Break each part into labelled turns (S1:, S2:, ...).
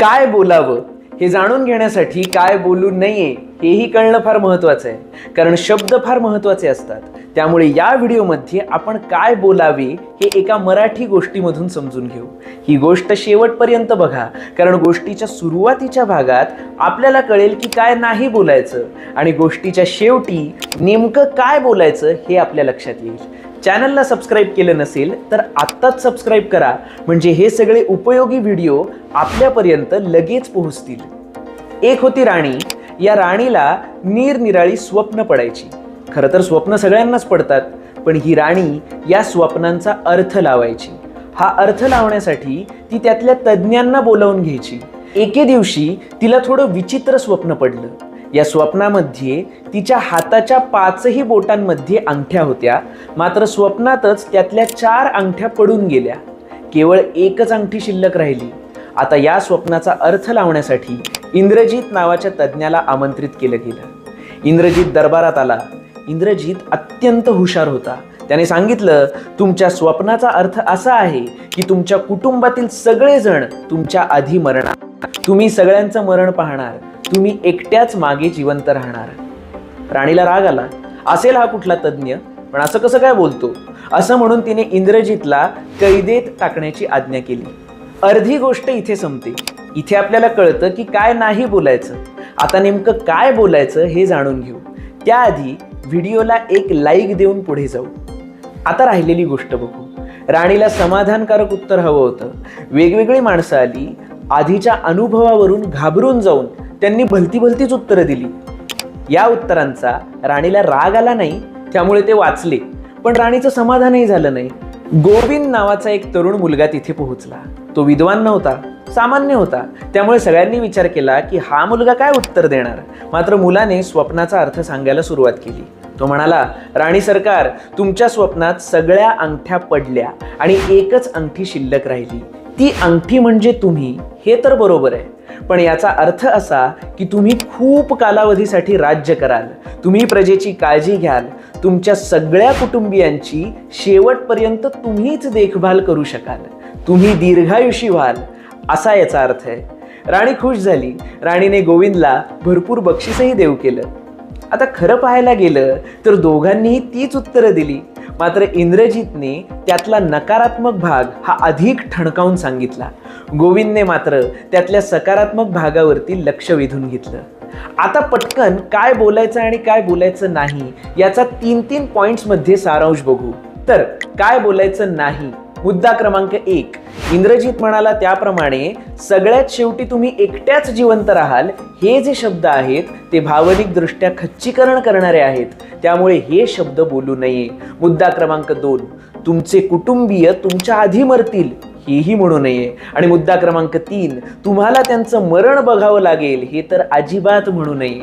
S1: काय बोलावं हे जाणून घेण्यासाठी काय बोलू नये हेही कळणं फार महत्त्वाचं आहे. कारण शब्द फार महत्त्वाचे असतात. त्यामुळे या व्हिडिओमध्ये आपण काय बोलावे हे एका मराठी गोष्टीमधून समजून घेऊ. ही गोष्ट शेवटपर्यंत बघा. कारण गोष्टीच्या सुरुवातीच्या भागात आपल्याला कळेल की काय नाही बोलायचं आणि गोष्टीच्या शेवटी नेमकं काय बोलायचं हे आपल्या लक्षात येईल. चॅनलला सबस्क्राईब केलं नसेल तर आत्ताच सबस्क्राईब करा म्हणजे हे सगळे उपयोगी व्हिडिओ आपल्यापर्यंत लगेच पोहोचतील. एक होती राणी. या राणीला निरनिराळी स्वप्न पडायची. खरं तर स्वप्न सगळ्यांनाच पडतात पण ही राणी या स्वप्नांचा अर्थ लावायची. हा अर्थ लावण्यासाठी ती त्यातल्या तज्ज्ञांना बोलावून घ्यायची. एके दिवशी तिला थोडं विचित्र स्वप्न पडलं. या स्वप्नामध्ये तिच्या हाताच्या पाचही बोटांमध्ये अंगठ्या होत्या. मात्र स्वप्नातच त्यातल्या चार अंगठ्या पडून गेल्या. केवळ एकच अंगठी शिल्लक राहिली. आता या स्वप्नाचा अर्थ लावण्यासाठी इंद्रजीत नावाच्या तज्ज्ञाला आमंत्रित केलं गेलं. इंद्रजीत दरबारात आला. इंद्रजीत अत्यंत हुशार होता. त्याने सांगितलं तुमच्या स्वप्नाचा अर्थ असा आहे की तुमच्या कुटुंबातील सगळेजण तुमच्या आधी मरणार. तुम्ही सगळ्यांचं मरण पाहणार. तुम्ही एकट्याच मागे जिवंत राहणार. राणीला राग आला. असेल हा कुठला तज्ज्ञ पण असं कसं काय बोलतो? असं म्हणून तिने इंद्रजितला कैदेत टाकण्याची आज्ञा केली. अर्धी गोष्ट इथे संपते. इथे आपल्याला कळतं की काय नाही बोलायचं. आता नेमकं काय बोलायचं हे जाणून घेऊ. त्याआधी व्हिडिओला एक लाईक देऊन पुढे जाऊ. आता राहिलेली गोष्ट बघू. राणीला समाधानकारक उत्तर हवं होतं. वेगवेगळी माणसं आली. आधीच्या अनुभवावरून घाबरून जाऊन त्यांनी भलती भलतीच उत्तरं दिली. या उत्तरांचा राणीला राग आला नाही त्यामुळे ते वाचले. पण राणीचं समाधानही झालं नाही. गोविंद नावाचा एक तरुण मुलगा तिथे पोहोचला. तो विद्वान नव्हता सामान्य होता. त्यामुळे सगळ्यांनी विचार केला की हा मुलगा काय उत्तर देणार? मात्र मुलाने स्वप्नाचा अर्थ सांगायला सुरुवात केली. तो म्हणाला राणी सरकार तुमच्या स्वप्नात सगळ्या अंगठ्या पडल्या आणि एकच अंगठी शिल्लक राहिली. ती अंगठी म्हणजे तुम्ही हे तर बरोबर आहे. पण याचा अर्थ असा की तुम्ही खूप कालावधीसाठी राज्य कराल. तुम्ही प्रजेची काळजी घ्याल. तुमच्या सगळ्या कुटुंबियांची शेवटपर्यंत तुम्हीच देखभाल करू शकाल. तुम्ही दीर्घायुषी व्हाल असा याचा अर्थ आहे. राणी खुश झाली. राणीने गोविंदला भरपूर बक्षीसही देऊ केलं. आता खरं पाहायला गेलं तर दोघांनीही तीच उत्तरं दिली. मात्र इंद्रजितने त्यातला नकारात्मक भाग हा अधिक ठणकावून सांगितला. गोविंदने मात्र त्यातल्या सकारात्मक भागावरती लक्ष वेधून घेतलं. आता पटकन काय बोलायचं आणि काय बोलायचं नाही याचा तीन तीन पॉइंट्समध्ये सारांश बघू. तर काय बोलायचं नाही मुद्दा क्रमांक एक. इंद्रजित म्हणाला त्याप्रमाणे सगळ्यात शेवटी तुम्ही एकट्याच जिवंत राहाल. हे जे शब्द आहेत ते भावनिक दृष्ट्या खच्चीकरण करणारे आहेत. त्यामुळे हे शब्द बोलू नये. मुद्दा क्रमांक दोन. तुमचे कुटुंबीय तुमच्या आधी मरतील. हेही म्हणू नये. आणि मुद्दा क्रमांक तीन. तुम्हाला त्यांचं मरण बघावं लागेल हे तर अजिबात म्हणू नये.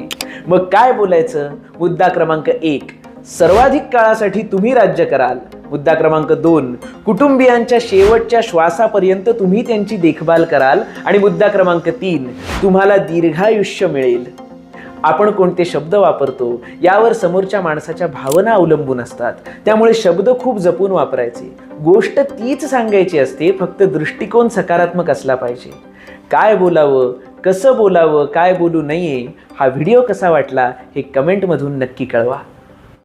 S1: मग काय बोलायचं? मुद्दा क्रमांक एक. सर्वाधिक काळासाठी तुम्ही राज्य कराल. मुद्दा क्रमांक दोन कुटुंबियांच्या शेवटच्या श्वासापर्यंत तुम्ही त्यांची देखभाल कराल. आणि मुद्दा क्रमांक तीन तुम्हाला दीर्घायुष्य मिळेल. आपण कोणते शब्द वापरतो? यावर समोरच्या माणसाच्या भावना अवलंबून असतात. त्यामुळे शब्द खूप जपून वापरायचे. गोष्ट तीच सांगायची असते फक्त दृष्टिकोन सकारात्मक असला पाहिजे. काय बोलावं? कसं बोलावं? काय बोलू नये? हा व्हिडिओ कसा वाटला? हे कमेंटमधून नक्की कळवा.